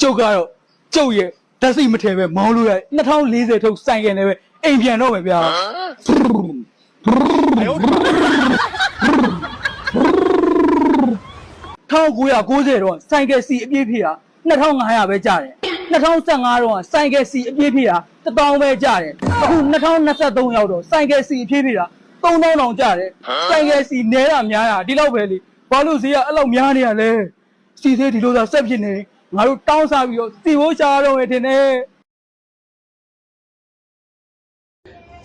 ကျုပ်ကတော့ကျုပ်ရဲ့ဓာတ်စိတ်မထဲပဲမောင်းလို့ရ2040ထုတ်စိုင်ကန်နေပဲအိမ်ပြန်တော့မယ်ဗျာ1990တော့စိုင်ကယ်စီအပြည့်ဖြည့်တာ2500ပဲကျတယ်2015တော့စိုင်ကယ်စီအပြည့်ဖြည့်တာ1000ပဲကျတယ်အခု2023ရောက်တော့စိုင်ကယ်စီအပြည့်ဖြည့်တာ3000တောင်ကျတယ်စိုင်ကယ်စီနဲတာများတာဒီလောက်ပဲလေဘာလို့ဈေးကအဲ့လောက်များနေရလဲစီသေးဒီလိုသာဆက်ဖြစ်နေ ငါတို့တောင်းစားပြီးတော့စီဖို့ရှာတော့မယ်ထင်တယ်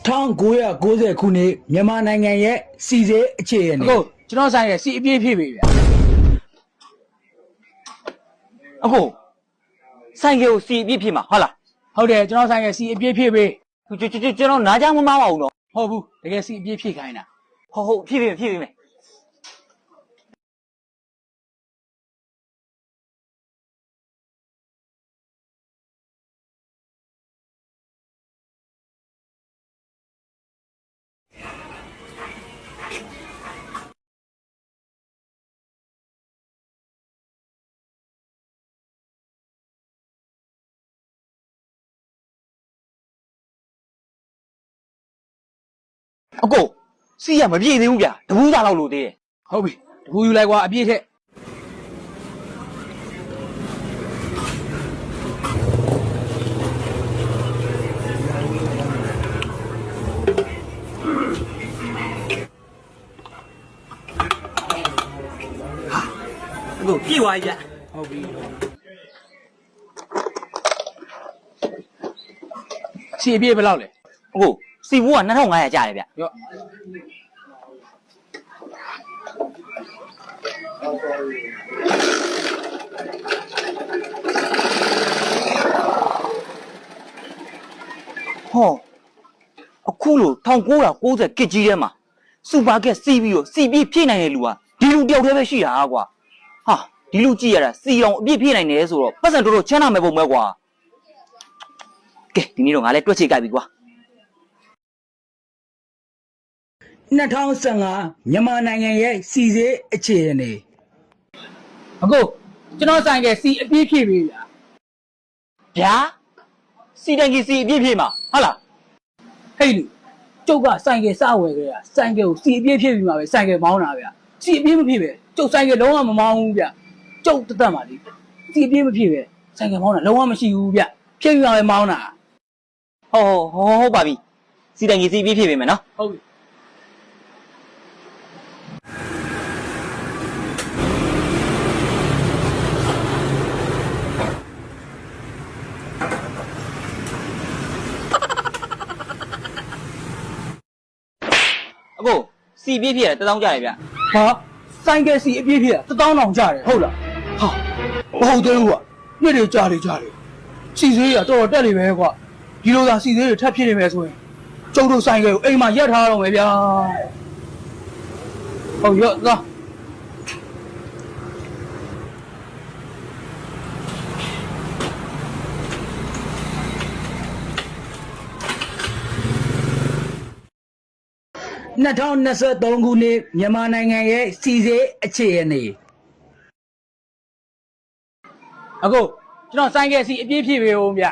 1990ခုနှစ်မြန်မာနိုင်ငံရဲ့စီစေးအခြေအနေအခုကျွန်တော်ဆိုင်ရဲ့စီအပြည့်ဖြည့်ပြီဗျာအခုဆိုင်ကယ်ကိုစီအပြည့်ဖြစ်မှာဟုတ်လားဟုတ်တယ်ကျွန်တော်ဆိုင်ရဲ့စီအပြည့်ဖြည့်ပြီကျွန်ကျွန်ကျွန်တော်နားကြမမပါဘူးနော်ဟုတ်ဘူးတကယ်စီအပြည့်ဖြည့်ခိုင်းတာဟုတ်ဟုတ်ဖြည့်ဖြည့်ဖြည့်ဖြည့်မယ် အကိုစီရမပြည့်သေးဘူးဗျာတပူးသားလောက်လို့သေးတယ်ဟုတ်ပြီတခုယူလိုက်ကွာအပြည့်ထက်အကိုပြည့်သွားပြီဗျာဟုတ်ပြီစီအပြည့်ဘယ်လောက်လဲအကို စီဘူးက2500ကျတယ်ဗျရော့ဟောအခုလို့1990ကစ်ကြီးထဲမှာစူပါကက်စီးပြီးတော့စီပြည့်ဖြည့်နိုင်တဲ့လူကဒီလူတယောက်တည်းပဲရှိတာကွာဟာဒီလူကြည့်ရတာစီအောင်အပြည့်ဖြည့်နိုင်တယ်ဆိုတော့ပတ်စံတော်တော်ချမ်းသာမဲ့ပုံပဲကွာကဲဒီနေ့တော့ငါလည်းတွက်ချိတ်ကြိုက်ပြီကွာ 2015မြန်မာနိုင်ငံရဲ့စီစေးအခြေအနေအခုကျွန်တော်ဆိုင်ရဲ့စီအပြည့်ဖြည့်ပြီဗျာဗျာစီတန်ကြီးစီအပြည့်ဖြည့်မှာဟုတ်လားဟဲ့လူကျုပ်ကဆိုင်ကယ်စဝယ်ကြရဆိုင်ကယ်ကိုစီအပြည့်ဖြည့်ပြီးမှပဲဆိုင်ကယ်မောင်းတာဗျာစီအပြည့်မဖြည့်ပဲကျုပ်ဆိုင်ကယ်လုံးဝမမောင်းဘူးဗျာကျုပ်တက်တက်ပါလေစီအပြည့်မဖြည့်ပဲဆိုင်ကယ်မောင်းတာလုံးဝမရှိဘူးဗျာဖြည့်ပြီးမှပဲမောင်းတာဟုတ်ဟုတ်ဟုတ်ဟုတ်ပါပြီစီတန်ကြီးစီအပြည့်ဖြည့်ပေးမယ်နော်ဟုတ်ပြီ အကိုစီပြည့်ဖြည့်ရတယ်တသောင်းကြတယ်ဗျဟာဆိုင်ကယ်စီအပြည့်ဖြည့်တာ1000တောင်ကျတယ်ဟုတ်လားဟာမဟုတ်သေးဘူးကွာညစ်တွေကြားတွေကြားတွေစီသေးရတော်တော်တက်နေပဲကွာဒီလိုသာစီသေးတွေထပ်ဖြစ်နေမယ်ဆိုရင်ကျုပ်တို့ဆိုင်ကယ်ကိုအိမ်မှာရက်ထားတော့မယ်ဗျာဟုတ်ရော့သွား 2023ခုနှစ်မြန်မာနိုင်ငံရဲ့စီစေးအခြေအနေအခုကျွန်တော်ဆိုင်ကယ်စီအပြည့်ဖြည့်ပေးဦးဗျ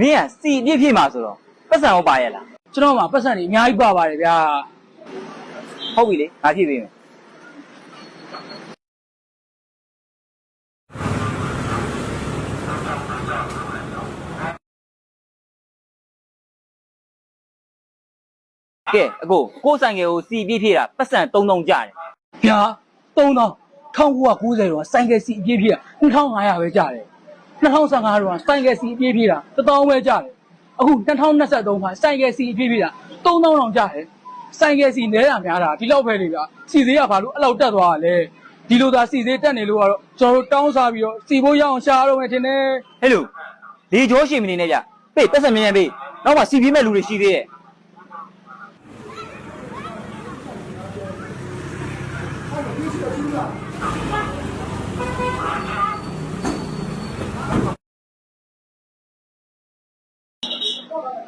မင်းကစီအပြည့်ဖြည့်မှာဆိုတော့ပတ်စံဟုတ်ပါရဲ့လားကျွန်တော်မှာပတ်စံတွေအများကြီးပါပါတယ်ဗျာဟုတ်ပြီလေငါဖြည့်ပေးမယ် ကဲအကိုကိုယ်ဆိုင်ငယ်ကိုစီပြည့်ဖြည့်တာပတ်စံ3000ကျတယ်ဗျာ3000 1990တော့ဆိုင်ကယ်စီအပြည့်ဖြည့်တာ2500ပဲကျတယ်2015တော့ဆိုင်ကယ်စီအပြည့်ဖြည့်တာ1000ပဲကျတယ်အခု2023မှာဆိုင်ကယ်စီအပြည့်ဖြည့်တာ3000တောင်ကျတယ်ဆိုင်ကယ်စီနဲတာများတာဒီလောက်ပဲလေဗျာစီသေးကဘာလို့အဲ့လောက်တက်သွားတာလဲဒီလိုသာစီသေးတက်နေလို့ကတော့ကျွန်တော်တို့တောင်းစားပြီးတော့စီဖို့ရအောင်ရှာရတော့မယ်ထင်တယ်ဟဲ့လို့လေကြောရှင်မနေနဲ့ကြပေးပတ်စံမြင်မြန်ပေးနောက်မှစီပြည့်မဲ့လူတွေရှိသေးတယ်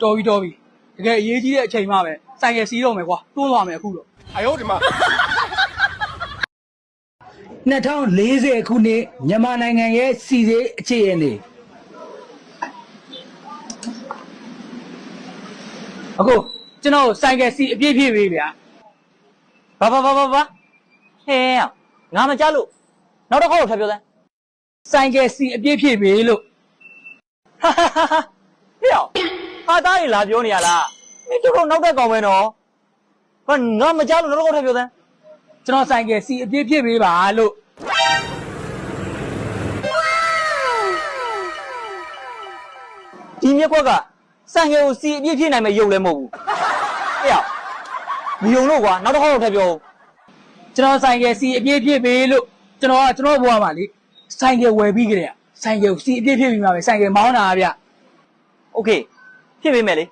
တော်ပြီတော်ပြီတကယ်အရေးကြီးတဲ့အချိန်မှပဲဆိုင်ကယ်စီးတော့မယ်ကွာတွန်းသွားမယ်အခုတော့2040ခုနှစ်မြန်မာနိုင်ငံရဲ့စီစေးအခြေအနေအခုကျွန်တော်ဆိုင်ကယ်စီအပြည့်ပြည့်ပေးဗျာဘာဘာဘာဘာဘာ ဟဲ့ငါမကြားလို့နောက်တစ်ခေါက်တော့ထပ်ပြောစမ်းဆိုင်ကယ်စီအပြည့်ပြည့်ပေးလို့ဟာဟာဟာဟာဟဲ့ဟာသားရင်လာပြောနေရလားမင်းတို့တော့နောက်တဲ့ကောင်ပဲနော်ဘာငါမကြားလို့နောက်တစ်ခေါက်ထပ်ပြောစမ်းကျွန်တော်ဆိုင်ကယ်စီအပြည့်ပြည့်ပေးပါလို့ဒီမြက်ခွက်ကစံငယ်ကိုစီအပြည့်ဖြစ်နိုင်မဲ့ရုပ်လည်းမဟုတ်ဘူးဟဲ့မယုံလို့ကွာနောက်တစ်ခေါက်တော့ထပ်ပြော ကျွန်တော်ဆိုင်ကယ်စီအပြည့်ပြည့်ပေးလို့ကျွန်တော်ကကျွန်တော်ဘွားမှာလေဆိုင်ကယ်ဝယ်ပြီးကြတဲ့ဆိုင်ကယ်ကိုစီအပြည့်ပြည့်ပြီးမှပဲဆိုင်ကယ်မောင်းတာဗျ โอเคဖြစ်ပေးမယ်လေ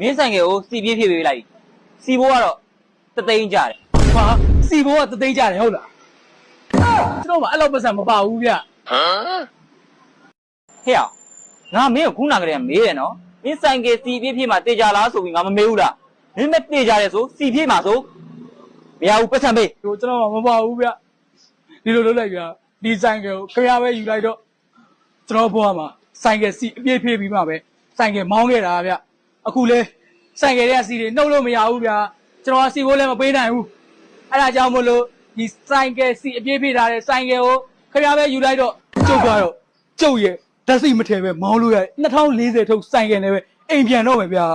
မင်းဆိုင်ငယ်ကိုစီပြည့်ဖြစ်ပေးလိုက်စီဘိုးကတော့တသိန်းကြတယ်ဟာစီဘိုးကတသိန်းကြတယ်ဟုတ်လားကျွန်တော်မှအဲ့လောက်ပတ်စံမပါဘူးဗျဟဲ့အောင်ငါမင်းကိုခုနကတည်းကမေးတယ်နော်မင်းဆိုင်ကယ်စီပြည့်ဖြစ်မှာတေကြလားဆိုပြီးငါမမေးဘူးလားမင်းမတေကြတယ်ဆိုစီပြည့်မှာဆိုမရဘူးပတ်စံပေးဟိုကျွန်တော်မှမပါဘူးဗျဒီလိုလုပ်လိုက်ဗျဒီဆိုင်ကယ်ကိုခရပဲယူလိုက်တော့ကျွန်တော်ဘွားမှာဆိုင်ကယ်စီအပြည့်ပြည့်ပြီးမှပဲဆိုင်ကယ်မောင်းခဲ့တာဗျ အခုလေဆိုင်ကယ်တွေကစီတွေနှုတ်လို့မရဘူးဗျကျွန်တော်ကစီဘိုးလည်းမပေးနိုင်ဘူးအဲ့ဒါကြောင့်မို့လို့ဒီဆိုင်ကယ်စီအပြည့်ပြည့်ထားတဲ့ဆိုင်ကယ်ကိုခရပဲယူလိုက်တော့ကျုပ်ကတော့ကျုပ်ရဲ့ဓာတ်စိမထဲပဲမောင်းလို့ရတယ်2040ထုတ်ဆိုင်ကယ်နဲ့ပဲအိမ်ပြန်တော့မယ်ဗျာ